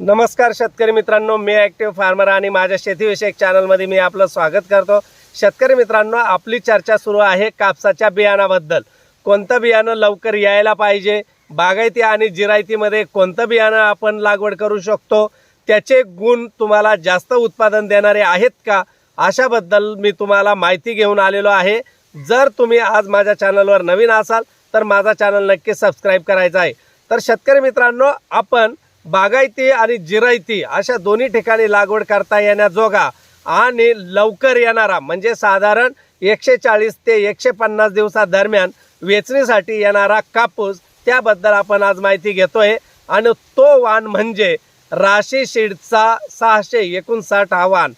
नमस्कार शेतकरी मित्रांनो मी ॲक्टिव्ह फार्मर आणि माझ्या शेतीविषयक चॅनलमध्ये मी आपलं स्वागत करतो. शेतकरी मित्रांनो आपली चर्चा सुरू आहे कापसाच्या बियाणाबद्दल. कोणतं बियाणं लवकर यायला पाहिजे? बागायती आणि जिरायतीमध्ये कोणतं बियाणं आपण लागवड करू शकतो? त्याचे गुण तुम्हाला जास्त उत्पादन देणारे आहेत का? अशाबद्दल मी तुम्हाला माहिती घेऊन आलेलो आहे. जर तुम्ही आज माझ्या चॅनलवर नवीन असाल तर माझा चॅनल नक्की सबस्क्राईब करायचा आहे. तर शेतकरी मित्रांनो आपण बागायती आणि जिरायती अशा दोन्ही ठिकाणी लागवड करता येण्याजोगा आणि लवकर येणारा म्हणजे साधारण एकशे चाळीस ते एकशे पन्नास दिवसादरम्यान वेचणीसाठी येणारा कापूस त्याबद्दल आपण आज माहिती घेतोय. आणि तो वाण म्हणजे राशी शीडचा सहाशे एकोणसाठ हा वाण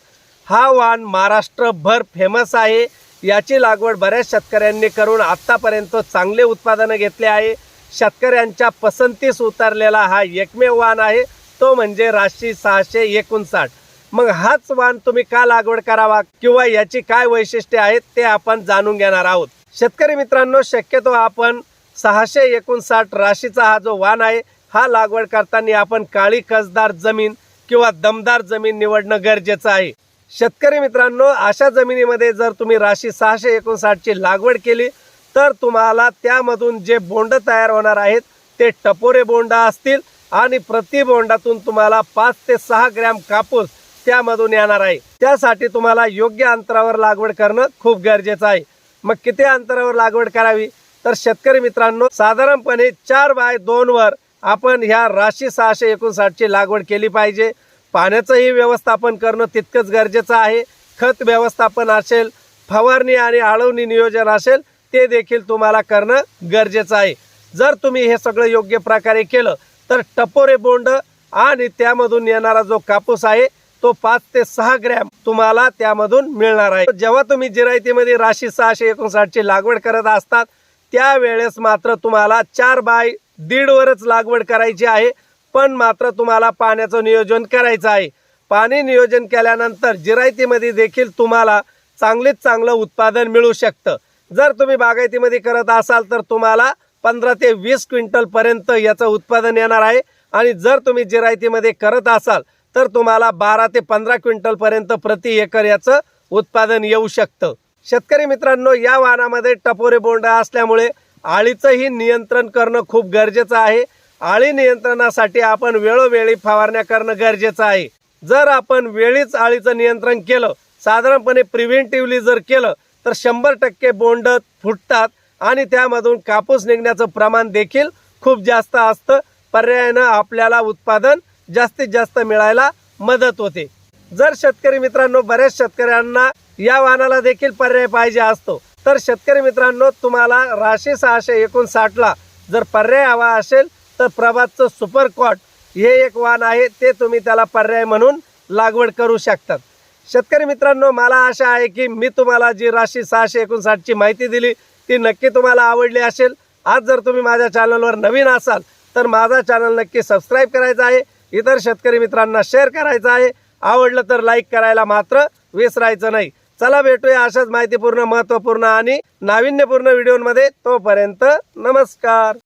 हा वाण महाराष्ट्रभर फेमस आहे. याची लागवड बऱ्याच शेतकऱ्यांनी करून आत्तापर्यंत चांगले उत्पादनं घेतले आहे. शेतकऱ्यांच्या पसंतीस उतरलेला हा एकमेव वाण आहे. तो म्हणजे राशी सहाशे एकोणसाठ. मग हाच वाण तुम्ही का लागवड करावा किंवा याची काय वैशिष्ट्ये आहेत ते आपण जाणून घेणार आहोत. शेतकरी मित्रांनो शक्यतो आपण सहाशे एकोणसाठ राशीचा हा जो वाण आहे हा लागवड करताना आपण काळी कसदार जमीन किंवा दमदार जमीन निवडणं गरजेचं आहे. शेतकरी मित्रांनो अशा जमिनीमध्ये जर तुम्ही राशी सहाशे एकोणसाठची लागवड केली तर तुम्हाला त्यामधून जे बोंड तयार होणार आहेत ते टपोरे बोंड असतील आणि प्रति बोंडातून तुम्हाला पाच ते सहा ग्रॅम कापूस त्यामधून येणार आहे. त्यासाठी तुम्हाला योग्य अंतरावर लागवड करणं खूप गरजेचं आहे. मग किती अंतरावर लागवड करावी? तर शेतकरी मित्रांनो साधारणपणे चार बाय दोन वर आपण ह्या राशी सहाशे एकोणसाठची लागवड केली पाहिजे. पाण्याचंही व्यवस्थापन करणं तितकंच गरजेचं आहे. खत व्यवस्थापन असेल फवारणी आणि आळवणी नियोजन असेल ते देखील तुम्हाला करणं गरजेचं आहे. जर तुम्ही हे सगळं योग्य प्रकारे केलं तर टपोरे बोंड आणि त्यामधून येणारा जो कापूस आहे तो पाच ते सहा ग्रॅम तुम्हाला त्यामधून मिळणार आहे. जेव्हा तुम्ही जिरायतीमध्ये राशी सहाशे एकोणसाठची लागवड करत असतात त्यावेळेस मात्र तुम्हाला चार बाय दीड वरच लागवड करायची आहे पण मात्र तुम्हाला पाण्याचं नियोजन करायचं आहे. पाणी नियोजन केल्यानंतर जिरायतीमध्ये देखील तुम्हाला चांगलीच चांगलं उत्पादन मिळू शकतं. जर तुम्ही बागायतीमध्ये करत असाल तर तुम्हाला पंधरा ते वीस क्विंटलपर्यंत याचं उत्पादन येणार आहे. आणि जर तुम्ही जिरायतीमध्ये करत असाल तर तुम्हाला बारा ते पंधरा क्विंटलपर्यंत प्रति एकर याचं उत्पादन येऊ शकतं. शेतकरी मित्रांनो या वाहनामध्ये टपोरे बोंड असल्यामुळे आळीचंही नियंत्रण करणं खूप गरजेचं आहे. आळी नियंत्रणासाठी आपण वेळोवेळी फवारण्या करणं गरजेचं आहे. जर आपण वेळीच आळीचं नियंत्रण केलं साधारणपणे प्रिव्हेंटिव्हली जर केलं तर शंभर टक्के बोंड फुटतात आणि त्यामधून कापूस निघण्याचं प्रमाण देखील खूप जास्त असतं. पर्यायानं आपल्याला उत्पादन जास्तीत जास्त मिळायला मदत होते. जर शेतकरी मित्रांनो बऱ्याच शेतकऱ्यांना या वाहनाला देखील पर्याय पाहिजे असतो तर शेतकरी मित्रांनो तुम्हाला राशी सहाशे एकोणसाठला जर पर्याय हवा असेल तर प्रभातचं सुपर कॉट हे एक वाहन आहे ते तुम्ही त्याला पर्याय म्हणून लागवड करू शकतात. शेतकरी मित्रांनो मला आशा आहे की मी तुम्हाला जी राशी सहाशे एकोणसाठची माहिती दिली ती नक्की तुम्हाला आवडली असेल. आज जर तुम्ही माझ्या चॅनलवर नवीन असाल तर माझा चॅनल नक्की सबस्क्राईब करायचा आहे. इतर शेतकरी मित्रांना शेअर करायचं आहे. आवडलं तर लाईक करायला मात्र विसरायचं नाही. चला भेटूया अशाच माहितीपूर्ण महत्त्वपूर्ण आणि नाविन्यपूर्ण व्हिडिओमध्ये तोपर्यंत नमस्कार.